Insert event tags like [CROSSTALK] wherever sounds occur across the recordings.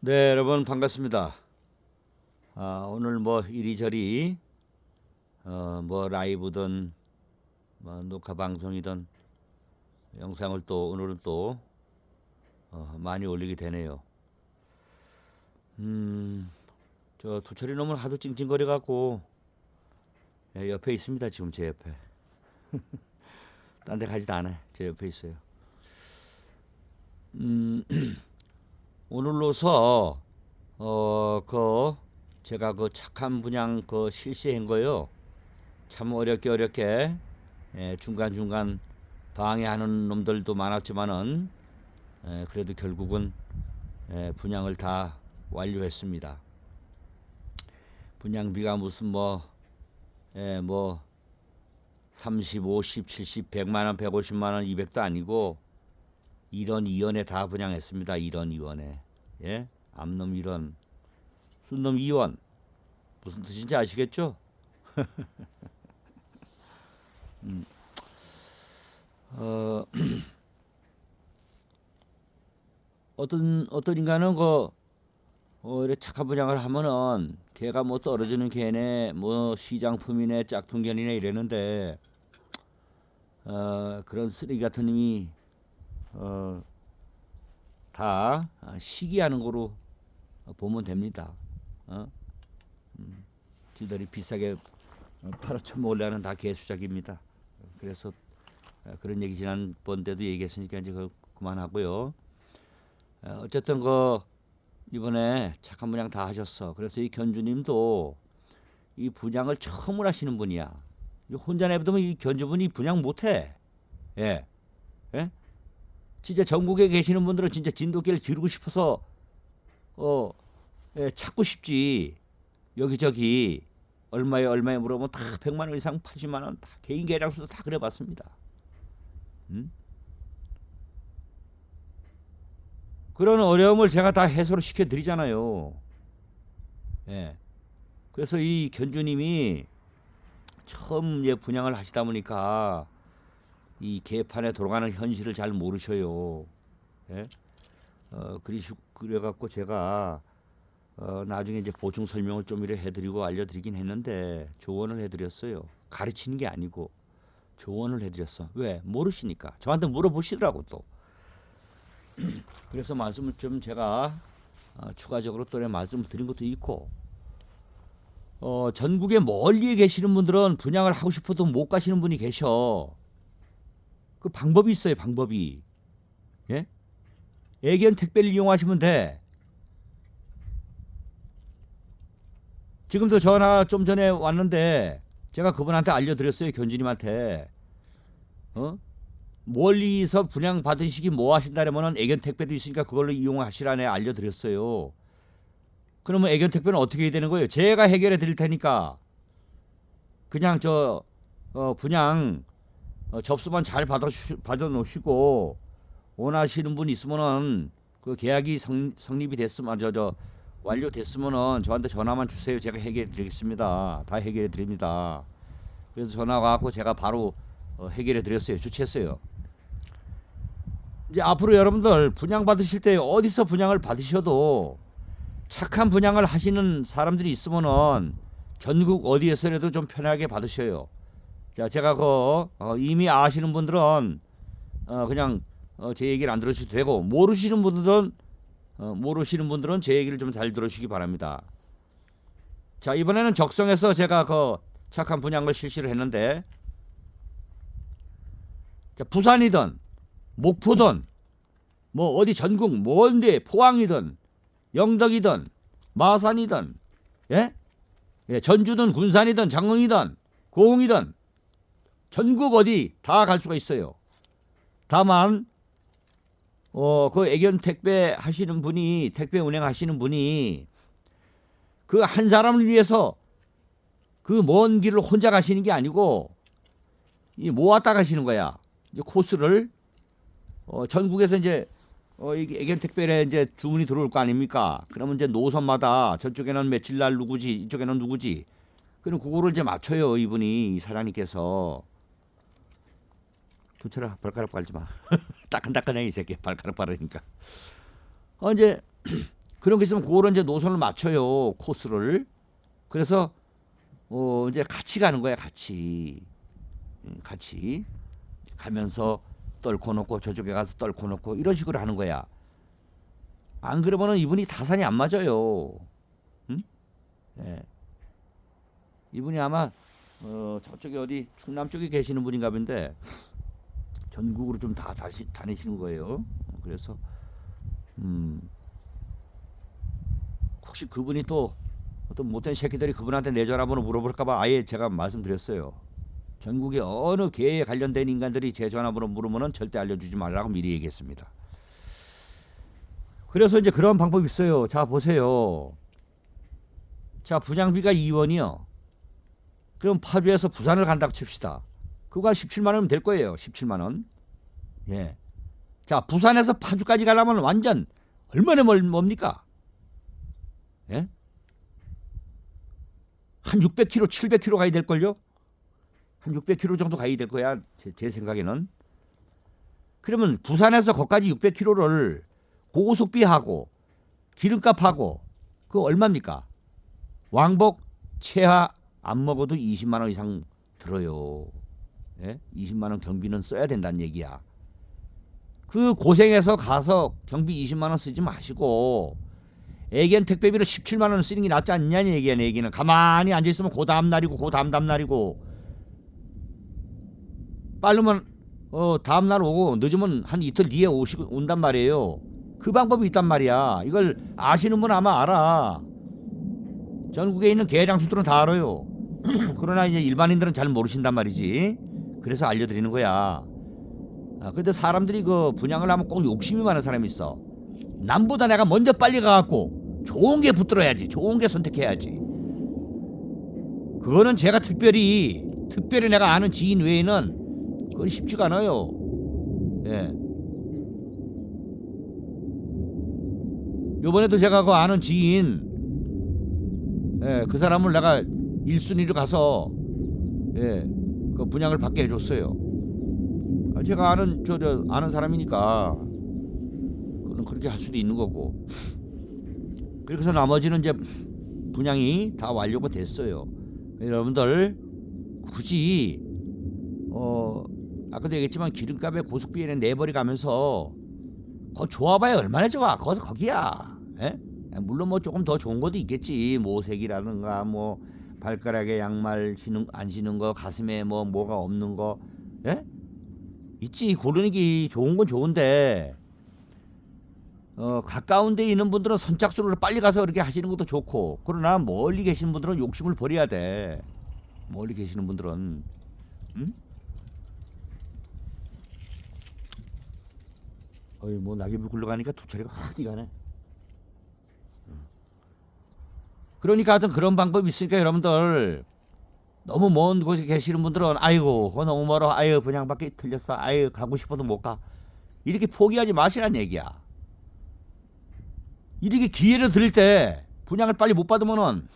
네, 여러분 반갑습니다. 아, 오늘 뭐 이리저리 어, 뭐 라이브든 뭐 녹화 방송이든 영상을 또 오늘은 또 어, 많이 올리게 되네요. 음, 저 두철이 놈은 하도 찡찡거려 갖고 예, 옆에 있습니다. 지금 제 옆에. [LAUGHS] 딴 데 가지도 않아요. 제 옆에 있어요. 음, [CLEARS THROAT] 오늘로서 어 그 제가 그 착한 분양 그 실시한 거요. 참 어렵게 어렵게 예, 중간 중간 방해하는 놈들도 많았지만은 예, 그래도 결국은 예, 분양을 다 완료했습니다. 분양비가 무슨 뭐 예, 뭐 30, 50, 70, 100만 원, 150만 원, 200도 아니고 1원, 2원에 다 분양했습니다. 1원, 2원에. 예? 암놈 1원, 순놈 2원. 무슨 뜻인지 아시겠죠? [LAUGHS] 음. 어, [CLEARS THROAT] 어떤 어떤 인간은 그 어, 이렇게 착한 분양을 하면은 걔가 뭐 떨어지는 걔네 뭐 시장품이네 짝퉁견이네 이랬는데 어, 그런 쓰레기 같은 놈이 어, 다 시기하는 거로 보면 됩니다. 어? 음, 지들이 비싸게 팔아쳐 먹으려는 다 개수작입니다. 그래서 어, 그런 얘기 지난번 때도 얘기했으니까 이제 그 그만하고요. 어, 어쨌든 그 이번에 착한 분양 다 하셨어. 그래서 이 견주님도 이 분양을 처음으로 하시는 분이야. 이 혼자 내버두면 이 견주분이 분양 못해. 예, 예? 진짜 전국에 계시는 분들은 진짜 진돗개를 기르고 싶어서 어 예, 찾고 싶지. 여기저기 얼마에 얼마에 물어보면 다 100만 원 이상 80만 원 다 개인 계약서도 다 그래봤습니다. 음? 그런 어려움을 제가 다 해소를 시켜드리잖아요. 예. 그래서 이 견주님이 처음 예 분양을 하시다 보니까 이 개판에 돌아가는 현실을 잘 모르셔요. 예? 어, 그리시 그래갖고 제가 어, 나중에 이제 보충 설명을 좀 이래 해드리고 알려드리긴 했는데 조언을 해드렸어요. 가르치는 게 아니고 조언을 해드렸어. 왜? 모르시니까. 저한테 물어보시더라고 또. [CLEARS THROAT] 그래서 말씀을 좀 제가 어, 추가적으로 또 말씀을 드린 것도 있고 어, 전국에 멀리 계시는 분들은 분양을 하고 싶어도 못 가시는 분이 계셔. 그 방법이 있어요, 방법이. 예? 애견 택배를 이용하시면 돼. 지금도 전화 좀 전에 왔는데 제가 그분한테 알려드렸어요, 견주님한테. 어? 멀리서 분양 받으시기 뭐 하신다면은 애견 택배도 있으니까 그걸로 이용하시라네 알려드렸어요. 그러면 애견 택배는 어떻게 해야 되는 거예요? 제가 해결해 드릴 테니까 그냥 저 어, 분양 어, 접수만 잘 받아 받아 놓으시고 원하시는 분 있으면은 그 계약이 성, 성립이 됐으면 저저 완료됐으면은 저한테 전화만 주세요. 제가 해결해 드리겠습니다. 다 해결해 드립니다. 그래서 전화 와갖고 제가 바로 어, 해결해 드렸어요. 주최했어요. 이제 앞으로 여러분들 분양 받으실 때 어디서 분양을 받으셔도 착한 분양을 하시는 사람들이 있으면은 전국 어디에서라도 좀 편하게 받으셔요. 자, 제가 그 어, 이미 아시는 분들은 어, 그냥 어, 제 얘기를 안 들으셔도 되고 모르시는 분들은 어, 모르시는 분들은 제 얘기를 좀 잘 들으시기 바랍니다. 자, 이번에는 적성에서 제가 그 착한 분양을 실시를 했는데 자, 부산이든 목포든 뭐 어디 전국 뭔데 포항이든 영덕이든 마산이든 예? 예, 전주든 군산이든 장흥이든 고흥이든 전국 어디 다 갈 수가 있어요. 다만 어 그 애견 택배 하시는 분이 택배 운행하시는 분이 그 한 사람을 위해서 그 먼 길을 혼자 가시는 게 아니고 이 모았다 가시는 거야. 이제 코스를 어 전국에서 이제 어 이게 애견 택배에 이제 주문이 들어올 거 아닙니까? 그러면 이제 노선마다 저쪽에는 며칠 날 누구지, 이쪽에는 누구지. 그럼 그거를 이제 맞춰요 이분이 이 사장님께서. 도철아 발가락 빨지 마. [LAUGHS] 따끈따끈해 이 새끼 발가락 바르니까. 어 이제 [CLEARS THROAT] 그런 게 있으면 그거를 이제 노선을 맞춰요 코스를. 그래서 어 이제 같이 가는 거야 같이 음, 같이 가면서 떨고 놓고 저쪽에 가서 떨고 놓고 이런 식으로 하는 거야. 안 그러면은 이분이 타산이 안 맞아요. 응? 예. 이분이 아마 어 저쪽에 어디 충남 쪽에 계시는 분인가 본데 전국으로 좀 다 다시 다니시는 거예요. 그래서 음 혹시 그분이 또 어떤 못된 새끼들이 그분한테 내 전화번호 물어볼까봐 아예 제가 말씀드렸어요. 전국에 어느 계에 관련된 인간들이 제 전화번호 물으면은 절대 알려주지 말라고 미리 얘기했습니다. 그래서 이제 그런 방법이 있어요. 자 보세요. 자 분양비가 2원이요. 그럼 파주에서 부산을 간다고 칩시다. 그거 한 17만 원이면 될 거예요. 17만 원. 예. 자 부산에서 파주까지 가려면 완전 얼마나 멀 뭡니까? 예? 한 600km, 700km 가야 될 걸요? 한 600km 정도 가야 될 거야. 제, 제 생각에는. 그러면 부산에서 거기까지 600km를 고속비하고 기름값하고 그 얼마입니까? 왕복 최하 안 먹어도 20만 원 이상 들어요. 예? 20만 원 경비는 써야 된다는 얘기야. 그 고생해서 가서 경비 20만 원 쓰지 마시고 애견 택배비를 17만 원 쓰는 게 낫지 않냐는 얘기야 내 얘기는 가만히 앉아 있으면 그 다음 날이고 그 다음 다음 날이고 빠르면 어 다음 날 오고 늦으면 한 이틀 뒤에 오시고 온단 말이에요. 그 방법이 있단 말이야. 이걸 아시는 분 아마 알아. 전국에 있는 개장수들은 다 알아요. [CLEARS THROAT] 그러나 이제 일반인들은 잘 모르신단 말이지. 그래서 알려드리는 거야. 아, 근데 사람들이 그 분양을 하면 꼭 욕심이 많은 사람이 있어. 남보다 내가 먼저 빨리 가갖고 좋은 게 붙들어야지. 좋은 게 선택해야지. 그거는 제가 특별히 특별히 내가 아는 지인 외에는 그건 쉽지가 않아요. 예. 요번에도 제가 그 아는 지인 예, 그 사람을 내가 1순위로 가서 예, 그 분양을 받게 해줬어요. 아, 제가 아는 저, 저 아는 사람이니까 그는 그렇게 할 수도 있는 거고. 그래서 나머지는 이제 분양이 다 완료가 됐어요. 여러분들 굳이 어 아까도 얘기했지만 기름값에 고속비에는 내버리 가면서 거 좋아봐야 얼마나 좋아. 거기서 거기야. 예? 물론 뭐 조금 더 좋은 것도 있겠지. 모색이라든가 뭐 발가락에 양말 신는 안 신는 거, 가슴에 뭐 뭐가 없는 거, 예? 있지. 고르는 게 좋은 건 좋은데 어 가까운 데 있는 분들은 선착순으로 빨리 가서 그렇게 하시는 것도 좋고 그러나 멀리 계시는 분들은 욕심을 버려야 돼. 멀리 계시는 분들은 응? 어이 뭐 낙엽이 굴러가니까 두 차례가 확 뛰가네. 그러니까 하여튼 그런 방법이 있으니까 여러분들 너무 먼 곳에 계시는 분들은 아이고 그거 너무 멀어. 아유 분양받기 틀렸어. 아유 가고 싶어도 못 가. 이렇게 포기하지 마시란 얘기야. 이렇게 기회를 드릴 때 분양을 빨리 못 받으면은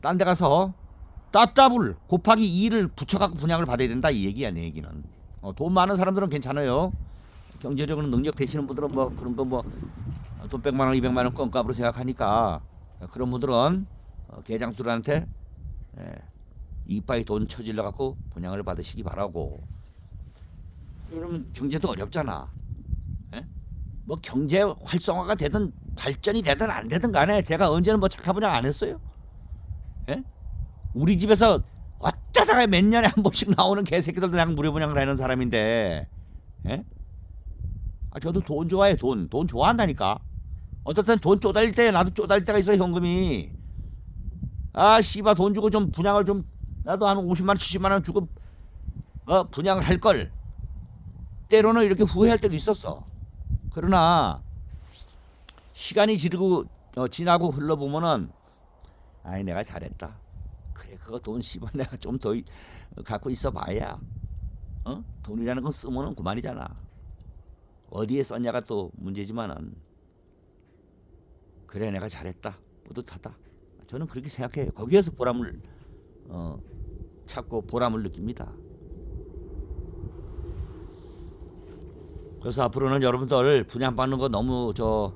딴 데 가서 따따블 곱하기 2를 붙여갖고 분양을 받아야 된다 이 얘기야 내 얘기는. 어, 돈 많은 사람들은 괜찮아요. 경제적으로 능력 되시는 분들은 뭐 그런 거뭐돈 100만 원 200만 원 껌값으로 생각하니까 그런 분들은 어, 계장수들한테 예, 이빠이 돈 쳐질러 갖고 분양을 받으시기 바라고. 그러면 경제도 어렵잖아. 예? 뭐 경제 활성화가 되든 발전이 되든 안 되든 간에 제가 언제는 뭐 착한 분양 안 했어요. 예? 우리 집에서 왔다다가 몇 년에 한 번씩 나오는 개새끼들도 그냥 무료 분양을 하는 사람인데, 예? 아 저도 돈 좋아해 돈, 돈 좋아한다니까. 어쨌든 돈 쪼달릴 때 나도 쪼달릴 때가 있어 현금이. 아 씨발 돈 주고 좀 분양을 좀 나도 한 50만 원 70만 원 주고 어 분양을 할 걸. 때로는 이렇게 후회할 때도 있었어. 그러나 시간이 지르고 어, 지나고 흘러보면은 아이 내가 잘했다. 그래 그거 돈 씨발 내가 좀 더 갖고 있어봐야 어 돈이라는 건 쓰면은 그만이잖아. 어디에 썼냐가 또 문제지만은 그래 내가 잘했다. 뿌듯하다. 저는 그렇게 생각해요. 거기에서 보람을 어, 찾고 보람을 느낍니다. 그래서 앞으로는 여러분들 분양받는 거 너무 저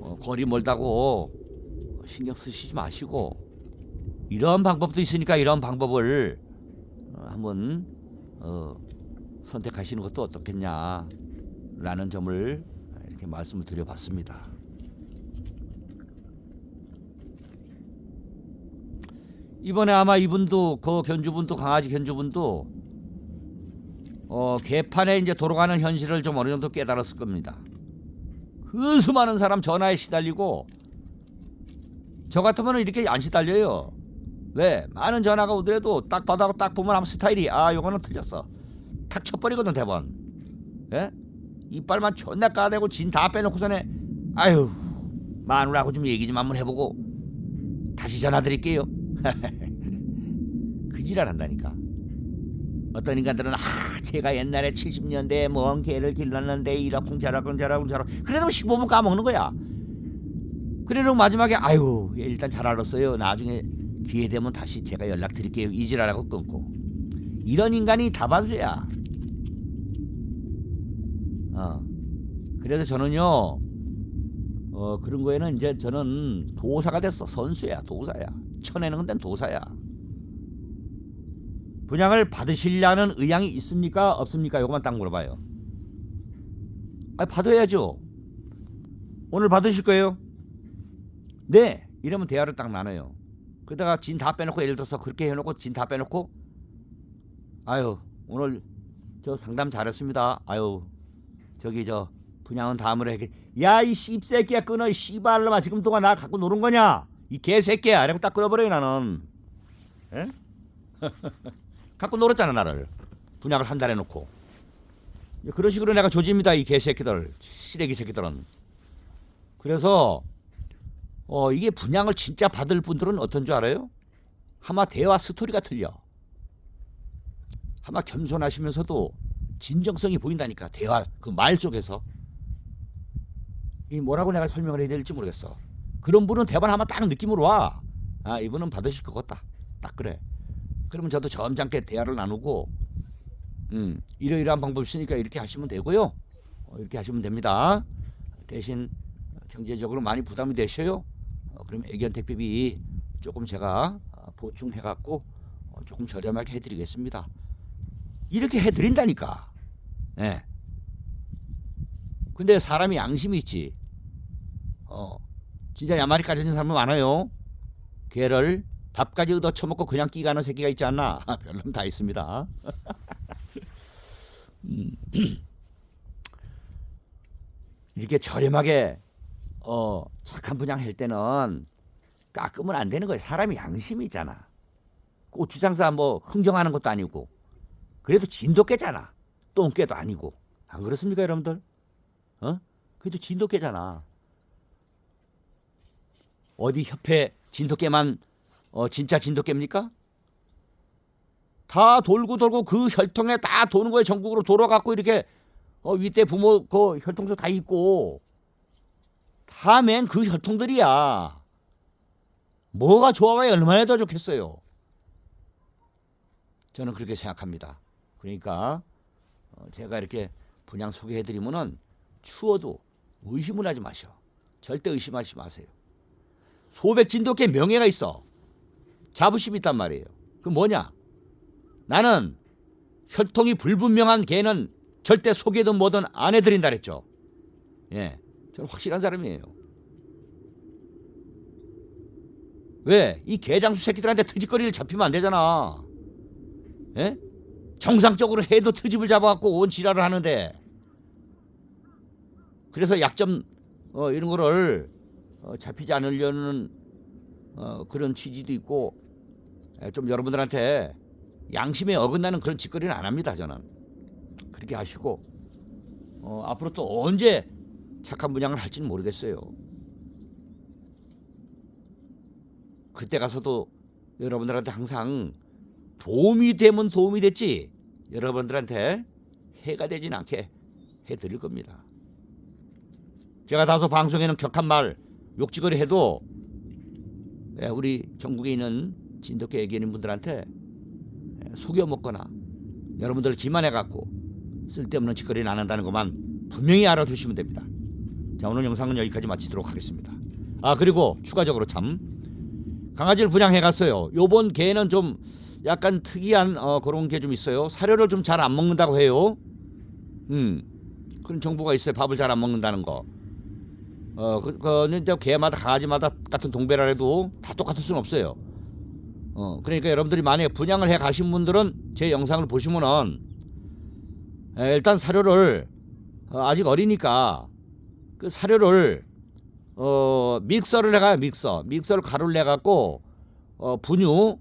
어, 거리 멀다고 신경 쓰시지 마시고 이런 방법도 있으니까 이런 방법을 어, 한번 어, 선택하시는 것도 어떻겠냐라는 점을 이렇게 말씀을 드려봤습니다. 이번에 아마 이분도 그 견주분도 강아지 견주분도 어 개판에 이제 돌아가는 현실을 좀 어느 정도 깨달았을 겁니다. 그 수많은 사람 전화에 시달리고 저 같으면 이렇게 안 시달려요. 왜? 많은 전화가 오더라도 딱 받아고 딱 보면 아무 스타일이 아 요거는 틀렸어. 탁 쳐버리거든 대번. 예? 이빨만 존나 까대고 진 다 빼놓고서네 아유 마누라하고 좀 얘기 좀 한번 해보고 다시 전화 드릴게요. [LAUGHS] 그 지랄 한다니까. 어떤 인간들은 아 제가 옛날에 70년대에 먼 개를 길렀는데 이러쿵 저러쿵 저러쿵 저러쿵 그래도 15분 까먹는 거야. 그래도 마지막에 아유 예, 일단 잘 알았어요. 나중에 기회 되면 다시 제가 연락 드릴게요. 이 지랄하고 끊고 이런 인간이 다반수야. 어 그래서 저는요 어 그런 거에는 이제 저는 도사가 됐어 선수야 도사야 쳐내는 데는 도사야. 분양을 받으시려는 의향이 있습니까? 없습니까? 요것만 딱 물어봐요. 아, 받아야죠. 오늘 받으실 거예요? 네. 이러면 대화를 딱 나눠요. 그러다가 진 다 빼놓고 예를 들어서 그렇게 해놓고 진 다 빼놓고 아유 오늘 저 상담 잘했습니다. 아유 저기 저 분양은 다음으로 해. 야이 씹새끼야 끊어 이 씨발놈아 지금 동안 나 갖고 노는 거냐? 이 개새끼야. 이러고 딱 끊어버려요 나는. 에? [LAUGHS] 갖고 놀았잖아 나를 분양을 한달 해놓고 그런 식으로 내가 조집니다 이 개새끼들 쓰레기 새끼들은 그래서 어 이게 분양을 진짜 받을 분들은 어떤 줄 알아요? 아마 대화 스토리가 틀려 아마 겸손하시면서도 진정성이 보인다니까 대화 그 말 속에서 이 뭐라고 내가 설명을 해야 될지 모르겠어 그런 분은 아마 딱 느낌으로 와 아 이분은 받으실 것 같다 딱 그래 그러면 저도 점잖게 대화를 나누고 음, 이러이러한 방법 있으니까 이렇게 하시면 되고요. 어, 이렇게 하시면 됩니다. 대신 경제적으로 많이 부담이 되셔요. 어, 그럼 애견 택배비 조금 제가 어, 보충해 갖고 어, 조금 저렴하게 해드리겠습니다. 이렇게 해드린다니까. 예. 근데 사람이 양심이 있지. 어, 진짜 야마리 까지는 사람은 많아요. 개를 밥까지 얻어 처먹고 그냥 끼가는 새끼가 있지 않나? 아, 별놈 다 있습니다. [LAUGHS] 음. [CLEARS THROAT] 이렇게 저렴하게 어, 착한 분양할 때는 깎으면 안 되는 거예요. 사람이 양심이 있잖아. 고추 장사 뭐 흥정하는 것도 아니고 그래도 진돗개잖아. 똥개도 아니고 안 그렇습니까, 여러분들? 어? 그래도 진돗개잖아. 어디 협회 진돗개만 어 진짜 진돗개입니까? 다 돌고 돌고 그 혈통에 다 도는 거예요. 전국으로 돌아갖고 이렇게 어 윗대 부모 그 혈통서 다 있고 다 맨 그 혈통들이야. 뭐가 좋아봐야 얼마나 더 좋겠어요. 저는 그렇게 생각합니다. 그러니까 어, 제가 이렇게 분양 소개해드리면은 추워도 의심을 하지 마셔. 절대 의심하지 마세요. 소백 진돗개 명예가 있어. 자부심이 있단 말이에요. 그 뭐냐? 나는 혈통이 불분명한 개는 절대 소개든 뭐든 안 해드린다 그랬죠. 예, 저는 확실한 사람이에요. 왜? 이 개장수 새끼들한테 트집거리를 잡히면 안 되잖아. 예? 정상적으로 해도 트집을 잡아갖고 온 지랄을 하는데 그래서 약점 어, 이런 거를 어, 잡히지 않으려는 어, 그런 취지도 있고 에, 좀 여러분들한테 양심에 어긋나는 그런 짓거리는 안 합니다 저는. 그렇게 하시고 어, 앞으로 또 언제 착한 분양을 할지는 모르겠어요. 그때 가서도 여러분들한테 항상 도움이 되면 도움이 됐지 여러분들한테 해가 되진 않게 해드릴 겁니다. 제가 다소 방송에는 격한 말 욕지거리 해도 예, 우리 전국에 있는 진돗개 애견인 분들한테 예, 속여 먹거나 여러분들 기만해 갖고 쓸데없는 짓거리는 안 한다는 것만 분명히 알아두시면 됩니다. 자 오늘 영상은 여기까지 마치도록 하겠습니다. 아 그리고 추가적으로 참 강아지를 분양해 갔어요. 요번 개는 좀 약간 특이한 어, 그런 게 좀 있어요. 사료를 좀 잘 안 먹는다고 해요. 음 그런 정보가 있어요. 밥을 잘 안 먹는다는 거. 어, 그, 그는 이제 개마다 강아지마다 같은 동배라 해도 다 똑같을 수는 없어요. 어, 그러니까 여러분들이 만약에 분양을 해 가신 분들은 제 영상을 보시면은 에, 일단 사료를 어, 아직 어리니까 그 사료를 어, 믹서를 해가요 믹서. 믹서를 가루를 내 갖고 어, 분유.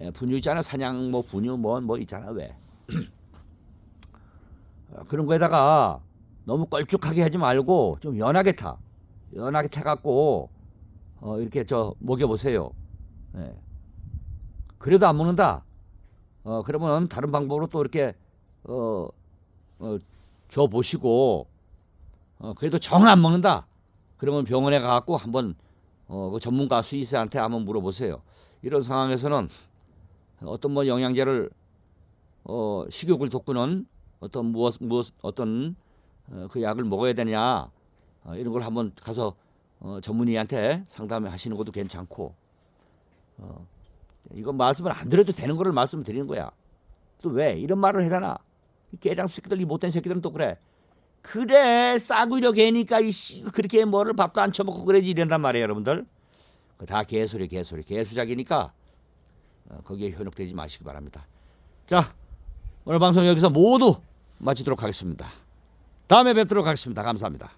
예, 분유 있잖아 사냥 뭐 분유 뭐뭐 있잖아 왜. [CLEARS THROAT] 어, 그런 거에다가 너무 걸쭉하게 하지 말고 좀 연하게 타 연하게 타갖고 어, 이렇게 저 먹여보세요. 예. 그래도 안 먹는다. 어, 그러면 다른 방법으로 또 이렇게 어, 어, 줘 보시고 어, 그래도 정 안 먹는다. 그러면 병원에 가갖고 한번 어, 그 전문가 수의사한테 한번 물어보세요. 이런 상황에서는 어떤 뭐 영양제를 어, 식욕을 돋구는 어떤 무엇 무엇 어떤 어, 그 약을 먹어야 되냐 어, 이런 걸 한번 가서 어, 전문의한테 상담을 하시는 것도 괜찮고 어, 이건 말씀을 안 드려도 되는 거를 말씀드리는 거야. 또 왜 이런 말을 하잖아. 이 깨장 새끼들 이 못된 새끼들은 또 그래. 그래 싸구려 개니까 이씨 그렇게 뭐를 밥도 안 처먹고 그러지 이런단 말이에요 여러분들. 그다 개소리 개소리 개수작이니까 어, 거기에 현혹되지 마시기 바랍니다. 자 오늘 방송 여기서 모두 마치도록 하겠습니다. 다음에 뵙도록 하겠습니다. 감사합니다.